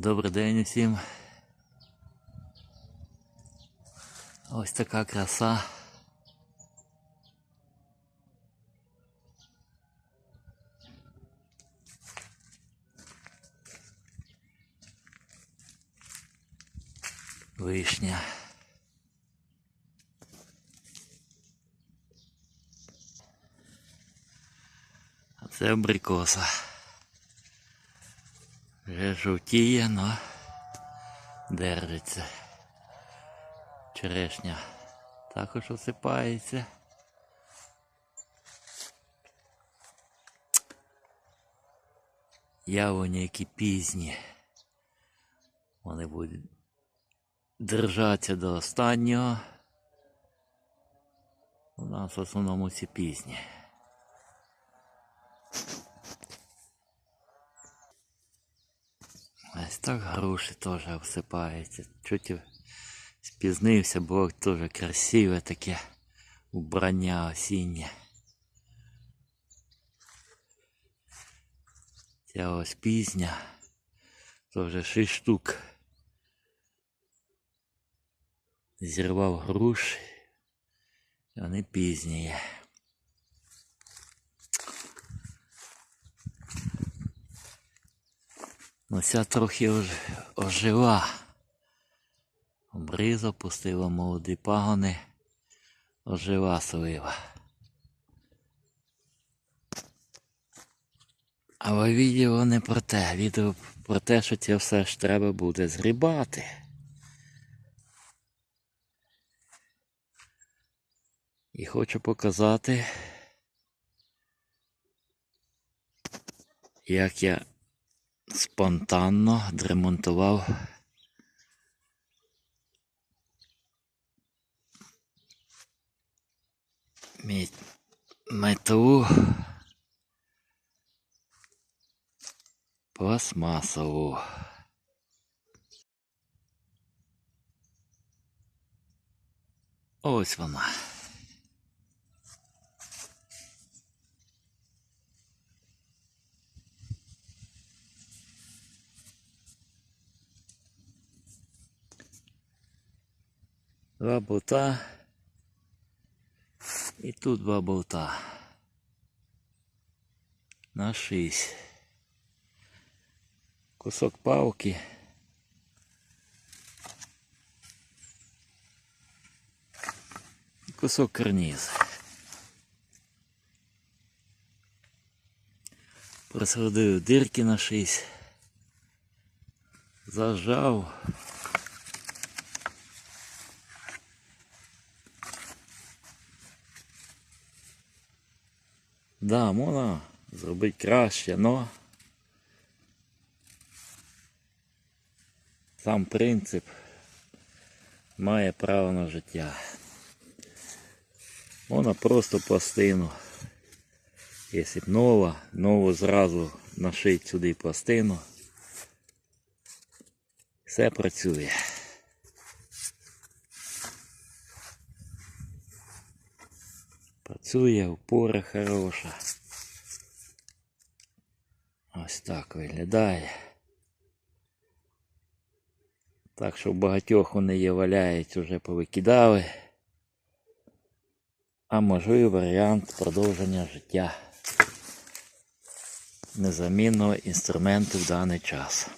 Добрий день усім. Ось така краса. Вишня. А це абрикоса. Вже жовтіє, но держиться. Черешня також осипається. Яблуні, які пізні. Вони будуть держатися до останнього. У нас в основному ці пізні. Ось так груші теж обсипаються. Чуть спізнився, бо теж красиве таке убрання осіннє. Ця ось пізня. Теж 6 штук. Зірвав груші. І вони пізні. Ну, ця трохи ож... ожила. Обриза пустила молоді пагони. Ожила слива. Але відео не про те. Відео про те, що це все ж треба буде згрібати. І хочу показати, як я спонтанно дремонтував мій пластмасову. Ось вона. Два болта. І тут два болта. На шість. Кусок палки. Кусок карнізу. Просводив дирки на шість. Зажав. Да, можна зробити краще, но сам принцип має право на життя. Можна просто пластину. Якщо б нова, нову зразу нашить сюди пластину. Все працює. Працює, опора хороша. Ось так виглядає. Так що в багатьох вони є валяють, вже повикидали. А можливий варіант продовження життя незамінного інструменту в даний час.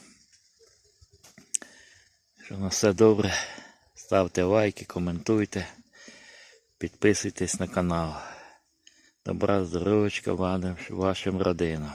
Що на все добре. Ставте лайки, коментуйте. Підписуйтесь на канал. Добра здоров'ячка вашим родинам.